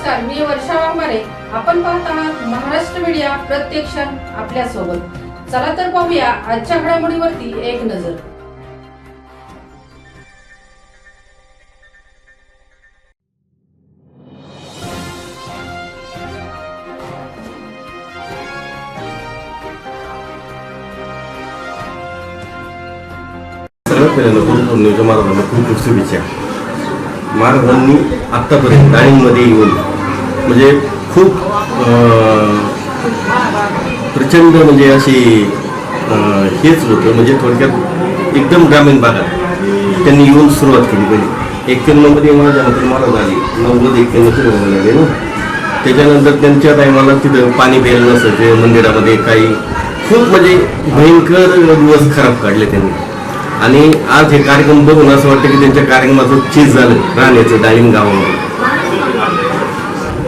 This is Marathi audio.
नमस्कार मी वर्षा वाघमारे. आपण पाहत आहात महाराष्ट्र मीडिया प्रत्यक्ष आपल्यासोबत चला तर पाहूया आजच्या घडामोडीवरती एक नजर. सगळ्यात पहिल्यांदा गुरुपौर्णिमेच्या महाराजांना खूप खूप शुभेच्छा. महाराजांनी आत्तापर्यंत डाळींमध्ये येऊन म्हणजे खूप प्रचंड म्हणजे अशी हेच होतं. म्हणजे थोडक्यात एकदम ग्रामीण भागात त्यांनी येऊन सुरुवात केली पहिली. एक्क्याण्णवमध्ये माझ्या नंतर मला झाली. नव्वद एक्क्याण्णव सुरू आले ना. त्याच्यानंतर त्यांच्या टायमाला तिथं पाणी प्यायला नसायचं मंदिरामध्ये काही खूप म्हणजे भयंकर दिवस खराब काढले त्यांनी. आणि आज हे कार्यक्रम बघून असं वाटतं की त्यांच्या कार्यक्रमाचं चीज झालं. राहण्याचं डाळिंब गावामध्ये.